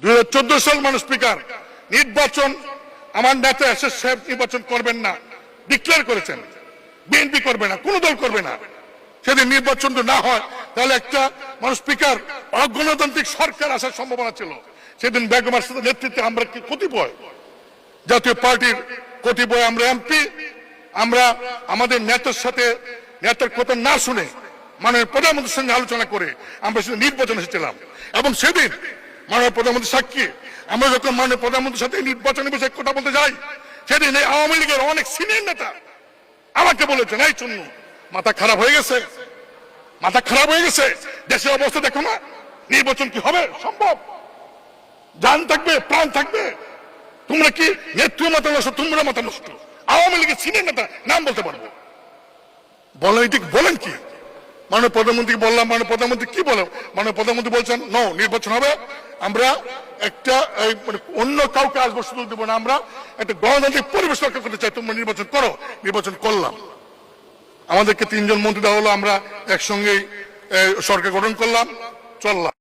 দুই হাজার চোদ্দ সাল মানুষ স্পিকার, নির্বাচন, আমার নেতা এসে সাহেব নির্বাচন করবেন না ডিক্লেয়ার করেছেন। বিএনপি করবে না, কোন দল করবে না। সেদিন নির্বাচন না হয়, তাহলে একটা মানুষ স্পিকার, অগণতান্ত্রিক সরকার আসার সম্ভাবনা ছিল। সেদিন বেগমার সাথে নেতৃত্বে আমরা কি কতিপয়, জাতীয় পার্টির কতিপয় আমরা এমপি, আমরা আমাদের নেতার সাথে, নেতার কথা না শুনে মাননীয় প্রধানমন্ত্রীর সঙ্গে আলোচনা করে আমরা সেদিন নির্বাচন এসেছিলাম। এবং সেদিন মাননীয় প্রধানমন্ত্রী সাক্ষী। আমরা যখন মাননীয় প্রধানমন্ত্রীর সাথে নির্বাচনের বিষয়ে কথা বলতে যাই, সেদিন এই আওয়ামী লীগের অনেক সিনিয়র নেতা আমাকে বলেছেন, এই চুন্নু, মাথা খারাপ হয়ে গেছে। মাথা খারাপ হয়ে গেছে। দেশের অবস্থা দেখো না। নির্বাচন কি হবে? সম্ভব। জান থাকবে, প্রাণ থাকবে। তোমরা কি নেত্রী মাথা নষ্ট, তোমরা মাথা নষ্ট? আওয়ামী লীগের সিনিয়র নেতা নাম বলতে পারব। বলেন এটি বলেন কি? মাননীয় প্রধানমন্ত্রী বললাম, মাননীয় প্রধানমন্ত্রী কি বলেন? মাননীয় প্রধানমন্ত্রী বলছেন নো নির্বাচন হবে। আমরা একটা মানে অন্য কাউকে আসব সুযোগ দেবো না। আমরা একটা গণতান্ত্রিক পরিবেশ রক্ষা করতে চাই। তোমরা নির্বাচন করো। নির্বাচন করলাম। আমাদেরকে তিনজন মন্ত্রী দেওয়া হলো। আমরা একসঙ্গেই সরকার গঠন করলাম। চললাম।